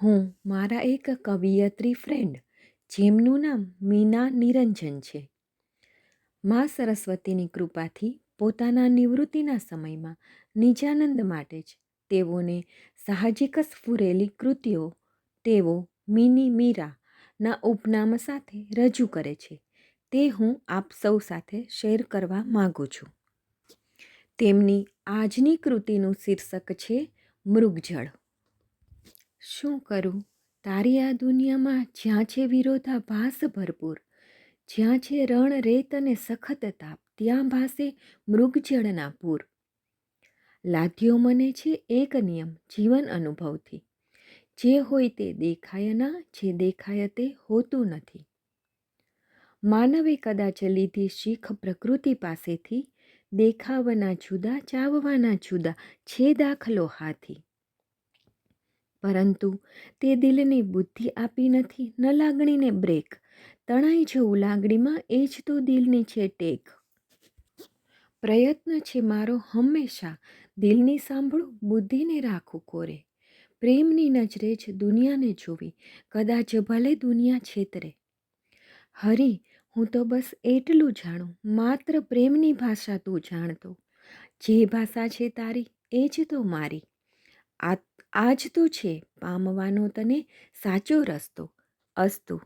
હું મારા એક કવિયત્રી ફ્રેન્ડ જેમનું નામ મીના નિરંજન છે. મા સરસ્વતીની કૃપાથી પોતાના નિવૃત્તિના સમયમાં નિજાનંદ માટે જ તેઓને સાહજિક સ્ફુરેલી કૃતિઓ તેઓ મિની મીરાના ઉપનામ સાથે રજૂ કરે છે. તે હું આપ સૌ સાથે શેર કરવા માગું છું. તેમની આજની કૃતિનું શીર્ષક છે મૃગજળ. શું કરું? તારી આ દુનિયામાં જ્યાં છે વિરોધાભાસ ભરપૂર, જ્યાં છે રણ, રેત અને સખત તાપ, ત્યાં ભાસે મૃગજળના પૂર. લાદ્યો મને છે એક નિયમ, જીવન અનુભવથી. જે હોય તે દેખાય ના, જે દેખાય તે હોતું નથી. માનવે કદાચ લીધી શીખ પ્રકૃતિ પાસેથી, દેખાવના જુદા, ચાવવાના જુદા, છે દાખલો હાથી. પરંતુ તે દિલને બુદ્ધિ આપી નથી, ન લાગણીને બ્રેક. તણાઈ જવું લાગણીમાં એ જ તો દિલની છે ટેક. પ્રયત્ન છે મારો હંમેશા. દિલની સાંભળું, બુદ્ધિને રાખું કોરે. પ્રેમની નજરે જ દુનિયાને જોવી, કદાચ ભલે દુનિયા છેતરે. હરી, હું તો બસ એટલું જાણું, માત્ર પ્રેમની ભાષા તું જાણતો. જે ભાષા છે તારી, એ જ તો મારી. આ આજ તો છે. પામવાનો તને સાચો રસ્તો અસ્તુ.